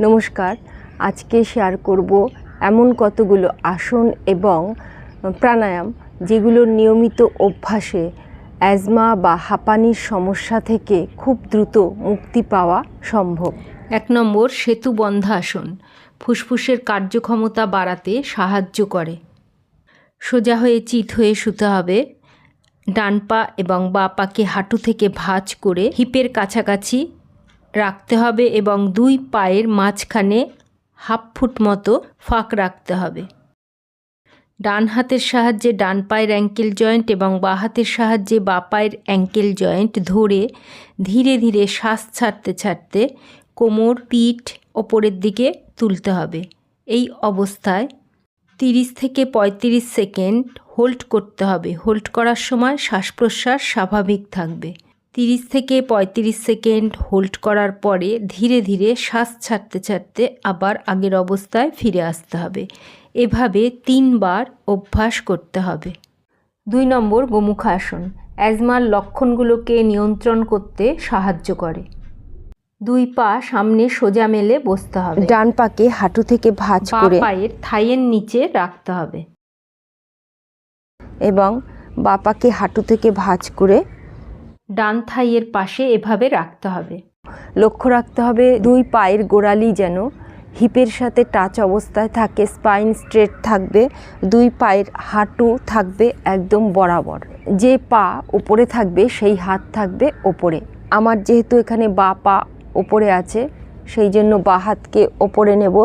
নমস্কার। আজকে শেয়ার করব এমন কতগুলো আসন এবং প্রাণায়াম যেগুলোর নিয়মিত অভ্যাসে অ্যাজমা বা হাঁপানির সমস্যা থেকে খুব দ্রুত মুক্তি পাওয়া সম্ভব। এক নম্বর, সেতু বন্ধাসন ফুসফুসের কার্যক্ষমতা বাড়াতে সাহায্য করে। সোজা হয়ে চিত হয়ে শুতে হবে। ডান পা এবং বা পাকে হাঁটু থেকে ভাঁজ করে হিপের কাছাকাছি রাখতে হবে এবং দুই পায়ের মাঝখানে হাফ ফুট মতো ফাঁক রাখতে হবে। ডান হাতের সাহায্যে ডান পায়ের অ্যাঙ্কেল জয়েন্ট এবং বাঁ হাতের সাহায্যে বা পায়ের অ্যাঙ্কেল জয়েন্ট ধরে ধীরে ধীরে শ্বাস ছাড়তে ছাড়তে কোমর, পিঠ ওপরের দিকে তুলতে হবে। এই অবস্থায় তিরিশ থেকে পঁয়ত্রিশ সেকেন্ড হোল্ড করতে হবে। হোল্ড করার সময় শ্বাস প্রশ্বাস স্বাভাবিক থাকবে। তিরিশ থেকে পঁয়ত্রিশ সেকেন্ড হোল্ড করার পরে ধীরে ধীরে শ্বাস ছাড়তে ছাড়তে আবার আগের অবস্থায় ফিরে আসতে হবে। এভাবে তিনবার অভ্যাস করতে হবে। দুই নম্বর গোমুখাসন অ্যাজমার লক্ষণগুলোকে নিয়ন্ত্রণ করতে সাহায্য করে। দুই পা সামনে সোজা মেলে বসতে হবে। ডান পাকে হাঁটু থেকে ভাঁজ করে পায়ের থাইয়ের নিচে রাখতে হবে। এবং বাঁ পাকে হাঁটু থেকে ভাঁজ করে ডান থাইয়ের পাশে এভাবে রাখতে হবে। লক্ষ্য রাখতে হবে দুই পায়ের গোড়ালি যেন হিপের সাথে টাচ অবস্থায় থাকে স্পাইন স্ট্রেট থাকবে, দুই পায়ের হাঁটু থাকবে একদম বরাবর। যে পা ওপরে থাকবে, সেই হাত থাকবে ওপরে। আমার যেহেতু এখানে বা পা ওপরে আছে, সেই জন্য বা হাতকে ওপরে নেব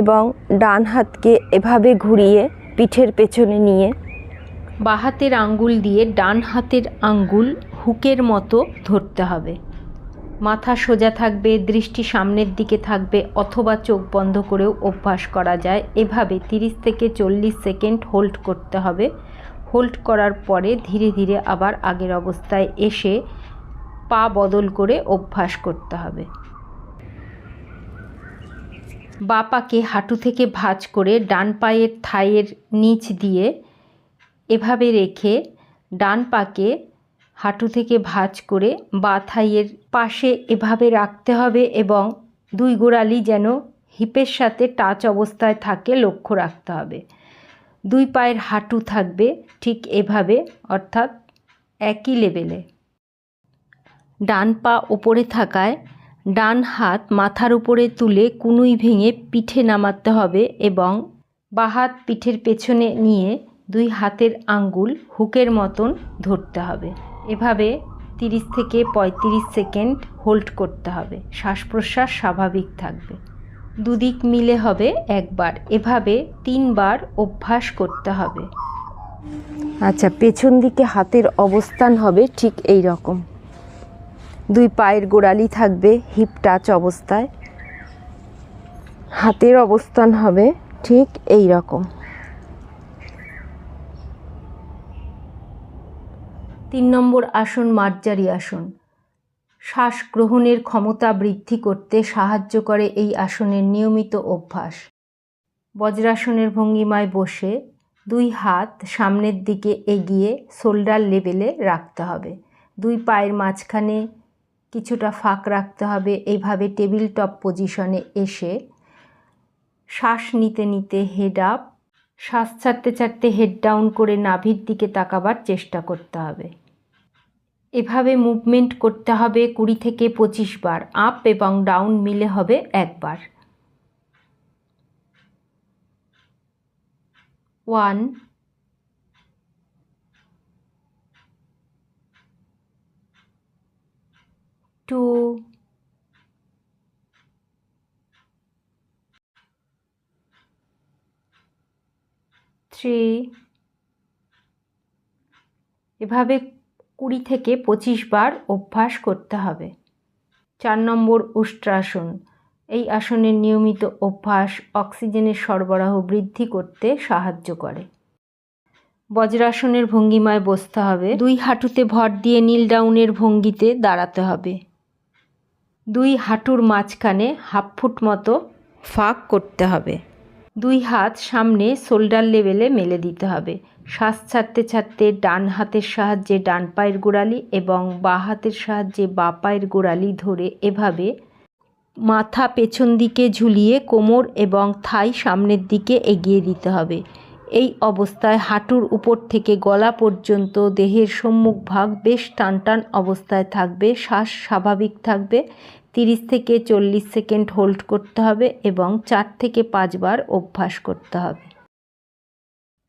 এবং ডান হাতকে এভাবে ঘুরিয়ে পিঠের পেছনে নিয়ে বা হাতের আঙ্গুল দিয়ে ডান হাতের আঙ্গুল হুকের মতো ধরতে হবে। মাথা সোজা থাকবে, দৃষ্টি সামনের দিকে থাকবে অথবা চোখ বন্ধ করেও অভ্যাস করা যায়। এভাবে তিরিশ থেকে চল্লিশ সেকেন্ড হোল্ড করতে হবে। হোল্ড করার পরে ধীরে ধীরে আবার আগের অবস্থায় এসে পা বদল করে অভ্যাস করতে হবে। বা পাকে হাঁটু থেকে ভাঁজ করে ডান পায়ের থাইয়ের নিচ দিয়ে এভাবে রেখে ডান পাকে হাঁটু থেকে ভাঁজ করে বা থাইয়ের পাশে এভাবে রাখতে হবে এবং দুই গোড়ালি যেন হিপের সাথে টাচ অবস্থায় থাকে লক্ষ্য রাখতে হবে। দুই পায়ের হাঁটু থাকবে ঠিক এভাবে, অর্থাৎ একই লেভেলে। ডান পা ওপরে থাকায় ডান হাত মাথার উপরে তুলে কুনুই ভেঙে পিঠে নামাতে হবে এবং বা হাত পিঠের পেছনে নিয়ে দুই হাতের আঙ্গুল হুকের মতন ধরতে হবে। এভাবে তিরিশ থেকে পঁয়ত্রিশ সেকেন্ড হোল্ড করতে হবে। শ্বাস প্রশ্বাস স্বাভাবিক থাকবে। দুদিক মিলে হবে একবার। এভাবে তিনবার অভ্যাস করতে হবে। আচ্ছা পেছন দিকে হাতের অবস্থান হবে ঠিক এই রকম। দুই পায়ের গোড়ালি থাকবে হিপ টাচ অবস্থায়। হাতের অবস্থান হবে ঠিক এই রকম। তিন নম্বর আসন মার্জারি আসন। শ্বাস গ্রহণের ক্ষমতা বৃদ্ধি করতে সাহায্য করে এই আসনের নিয়মিত অভ্যাস। বজ্রাসনের ভঙ্গিমায় বসে দুই হাত সামনের দিকে এগিয়ে শোল্ডার লেভেলে রাখতে হবে। দুই পায়ের মাঝখানে কিছুটা ফাঁক রাখতে হবে। এইভাবে টেবিল টপ পজিশনে এসে শ্বাস নিতে নিতে হেড আপ, শ্বাস ছাড়তে ছাড়তে হেড ডাউন করে নাভির দিকে তাকাবার চেষ্টা করতে হবে। এভাবে মুভমেন্ট করতে হবে কুড়ি থেকে পঁচিশ বার আপ এবং ডাউন মিলে হবে একবার। ওয়ান টু থ্রি এভাবে কুড়ি থেকে পঁচিশ বার অভ্যাস করতে হবে। চার নম্বর উষ্ট্রাসন। এই আসনের নিয়মিত অভ্যাস অক্সিজেনের সরবরাহ বৃদ্ধি করতে সাহায্য করে। বজ্রাসনের ভঙ্গিমায় বসতে হবে। দুই হাঁটুতে ভর দিয়ে নীল ডাউনের ভঙ্গিতে দাঁড়াতে হবে। দুই হাঁটুর মাঝখানে হাফ ফুট মতো ফাঁক করতে হবে। দুই হাত সামনে শোল্ডার লেভেলে মেলে দিতে হবে। শ্বাস ছাড়তে ছাড়তে ডান হাতের সাহায্যে ডান পায়ের গোড়ালি এবং বাঁ হাতের সাহায্যে বা পায়ের গোড়ালি ধরে এভাবে মাথা পেছন দিকে ঝুলিয়ে কোমর এবং থাই সামনের দিকে এগিয়ে দিতে হবে। এই অবস্থায় হাঁটুর উপর থেকে গলা পর্যন্ত দেহের সম্মুখ ভাগ বেশ টান টান অবস্থায় থাকবে, শ্বাস স্বাভাবিক থাকবে, তিরিশ থেকে চল্লিশ সেকেন্ড হোল্ড করতে হবে এবং চার থেকে পাঁচবার অভ্যাস করতে হবে।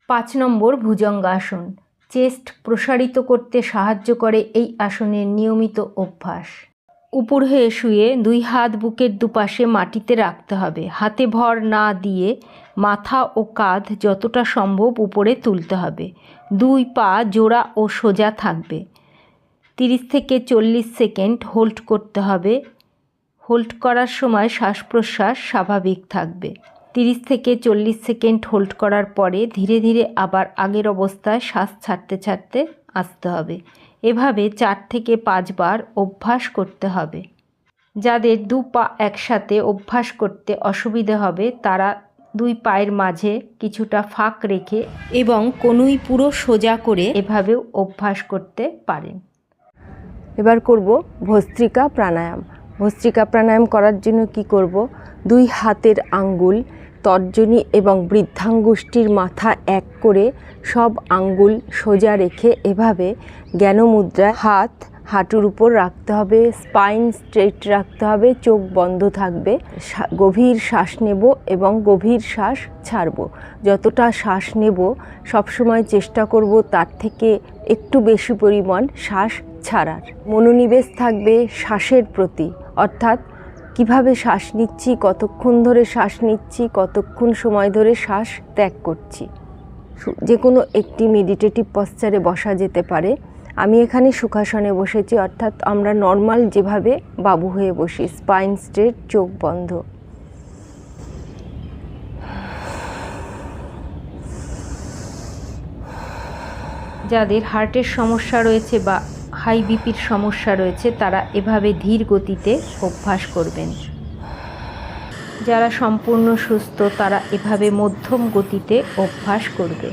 পাঁচ নম্বর ভুজঙ্গাসন চেস্ট প্রসারিত করতে সাহায্য করে এই আসনের নিয়মিত অভ্যাস। উপর হয়ে শুয়ে দুই হাত বুকের দুপাশে মাটিতে রাখতে হবে। হাতে ভর না দিয়ে মাথা ও কাঁধ যতটা সম্ভব উপরে তুলতে হবে। দুই পা জোড়া ও সোজা থাকবে। তিরিশ থেকে চল্লিশ সেকেন্ড হোল্ড করতে হবে। হোল্ড করার সময় শ্বাস প্রশ্বাস স্বাভাবিক থাকবে। তিরিশ থেকে চল্লিশ সেকেন্ড হোল্ড করার পরে ধীরে ধীরে আবার আগের অবস্থায় শ্বাস ছাড়তে ছাড়তে আসতে হবে। এভাবে চার থেকে পাঁচবার অভ্যাস করতে হবে। যাদের দু পা একসাথে অভ্যাস করতে অসুবিধে হবে, তারা দুই পায়ের মাঝে কিছুটা ফাঁক রেখে এবং কোনুই পুরো সোজা করে এভাবেও অভ্যাস করতে পারেন। এবার করব ভস্ত্রিকা প্রাণায়াম। ভস্ত্রিকা প্রাণায়াম করার জন্য কি করব? দুই হাতের আঙ্গুল, তর্জনী এবং বৃদ্ধাঙ্গুষ্ঠির মাথা এক করে সব আঙ্গুল সোজা রেখে এভাবে জ্ঞানমুদ্রায় হাত হাঁটুর উপর রাখতে হবে স্পাইন স্ট্রেট রাখতে হবে চোখ বন্ধ থাকবে গভীর শ্বাস নেব এবং গভীর শ্বাস ছাড়ব। যতটা শ্বাস নেব সবসময় চেষ্টা করব তার থেকে একটু বেশি পরিমাণ শ্বাস ছাড়ার। মনোনিবেশ থাকবে শ্বাসের প্রতি অর্থাৎ কীভাবে শ্বাস নিচ্ছি কতক্ষণ ধরে শ্বাস নিচ্ছি কতক্ষণ সময় ধরে শ্বাস ত্যাগ করছি। যে কোনো একটি মেডিটেটিভ পশ্চারে বসা যেতে পারে। আমি এখানে সুখাসনে বসেছি, অর্থাৎ আমরা নর্মাল যেভাবে বাবু হয়ে বসি স্পাইন স্ট্রেট চোখ বন্ধ। যাদের হার্টের সমস্যা রয়েছে বা হাই বিপির সমস্যা রয়েছে, তারা এভাবে ধীর গতিতে অভ্যাস করবেন। যারা সম্পূর্ণ সুস্থ, তারা এভাবে মধ্যম গতিতে অভ্যাস করবে।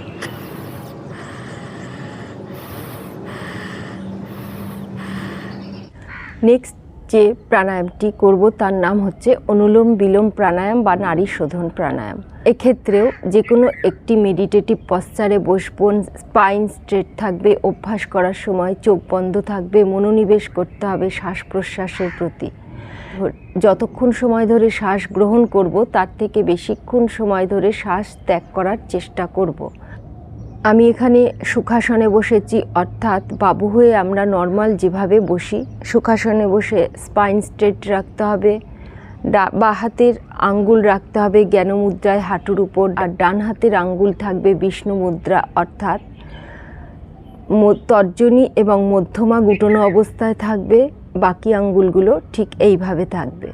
নেক্সট যে প্রাণায়ামটি করব তার নাম হচ্ছে অনুলোম বিলোম প্রাণায়াম বা নারী শোধন প্রাণায়াম। এক্ষেত্রেও যে কোনো একটি মেডিটেটিভ পশ্চারে বসবন স্পাইন স্ট্রেট থাকবে, অভ্যাস করার সময় চোখ বন্ধ থাকবে, মনোনিবেশ করতে হবে শ্বাস প্রশ্বাসের প্রতি। যতক্ষণ সময় ধরে শ্বাস গ্রহণ করব, তার থেকে বেশিক্ষণ সময় ধরে শ্বাস ত্যাগ করার চেষ্টা করব। আমি এখানে সুখাসনে বসেছি, অর্থাৎ বাবু হয়ে আমরা নর্মাল যেভাবে বসি। সুখাসনে বসে স্পাইন স্ট্রেট রাখতে হবে বা হাতের আঙ্গুল রাখতে হবে জ্ঞানমুদ্রায় হাঁটুর উপর, আর ডান হাতের আঙ্গুল থাকবে বিষ্ণু মুদ্রা, অর্থাৎ তর্জনী এবং মধ্যমা গুটনো অবস্থায় থাকবে, বাকি আঙ্গুলগুলো ঠিক এইভাবে থাকবে।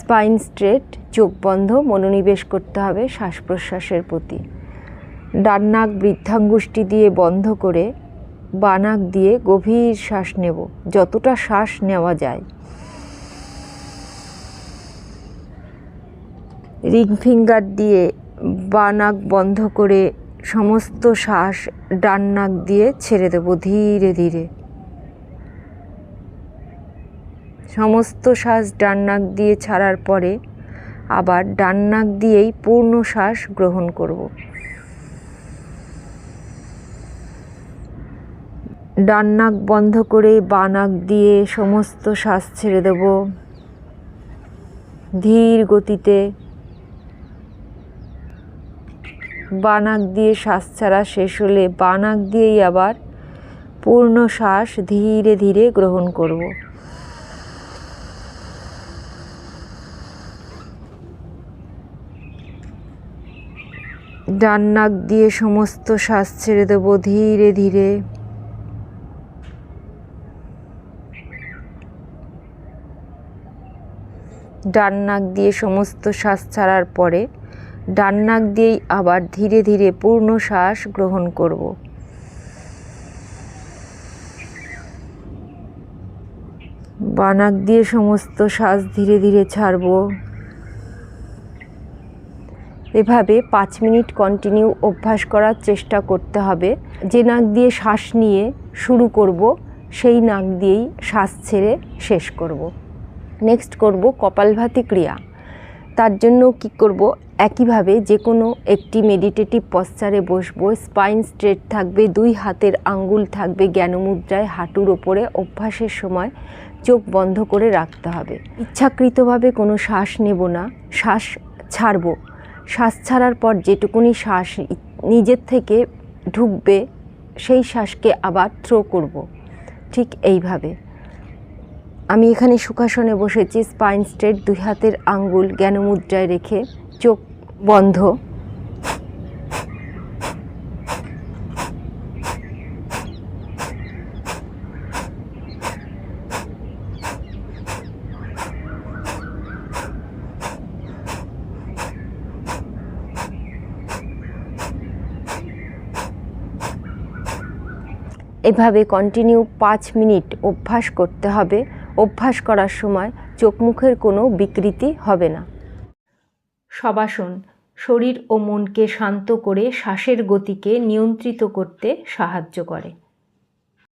স্পাইন স্ট্রেট চোখ বন্ধ, মনোনিবেশ করতে হবে শ্বাস প্রশ্বাসের প্রতি। ডান নাক বৃদ্ধাঙ্গুষ্টি দিয়ে বন্ধ করে বানাক দিয়ে গভীর শ্বাস নেব, যতটা শ্বাস নেওয়া যায়। রিং ফিঙ্গার দিয়ে বানাক বন্ধ করে সমস্ত শ্বাস ডান নাক দিয়ে ছেড়ে দেব ধীরে ধীরে। সমস্ত শ্বাস ডান নাক দিয়ে ছাড়ার পরে আবার ডান নাক দিয়েই পূর্ণ শ্বাস গ্রহণ করব। ডান নাক বন্ধ করে বাঁ নাক দিয়ে সমস্ত শ্বাস ছেড়ে দেব। ধীর গতিতে বাঁ নাক দিয়ে শ্বাস ছাড়া শেষ হলে বাঁ নাক দিয়েই আবার পূর্ণ শ্বাস ধীরে ধীরে গ্রহণ করব। ডান নাক দিয়ে সমস্ত শ্বাস ছেড়ে দেব ধীরে ধীরে। ডান নাক দিয়ে সমস্ত শ্বাস ছাড়ার পরে ডান নাক দিয়েই আবার ধীরে ধীরে পূর্ণ শ্বাস গ্রহণ করব। বানাক দিয়ে সমস্ত শ্বাস ধীরে ধীরে ছাড়ব। এভাবে পাঁচ মিনিট কন্টিনিউ অভ্যাস করার চেষ্টা করতে হবে। যে নাক দিয়ে শ্বাস নিয়ে শুরু করব, সেই নাক দিয়েই শ্বাস ছেড়ে শেষ করব। নেক্সট করব কপালভাতি ক্রিয়া। তার জন্য কি করব? একইভাবে যে কোনো একটি মেডিটেটিভ পশ্চারে বসবো। স্পাইন স্ট্রেট থাকবে, দুই হাতের আঙ্গুল থাকবে জ্ঞানমুদ্রায় হাঁটুর ওপরে। অভ্যাসের সময় চোখ বন্ধ করে রাখতে হবে। ইচ্ছাকৃতভাবে কোনো শ্বাস নেব না। শ্বাস ছাড়ব। শ্বাস ছাড়ার পর যেটুকুনি শ্বাস নিজের থেকে ঢুকবে, সেই শ্বাসকে আবার থ্রো করব। ঠিক এইভাবে। আমি এখানে সুখাসনে বসেছি স্পাইন স্ট্রেট দুই হাতের আঙ্গুল জ্ঞানমুদ্রায় রেখে, চোখ বন্ধ। এভাবে কন্টিনিউ পাঁচ মিনিট অভ্যাস করতে হবে। অভ্যাস করার সময় চোখ মুখের কোনো বিকৃতি হবে না। সবাসন, শরীর ও মনকে শান্ত করে শ্বাসের গতিকে নিয়ন্ত্রিত করতে সাহায্য করে।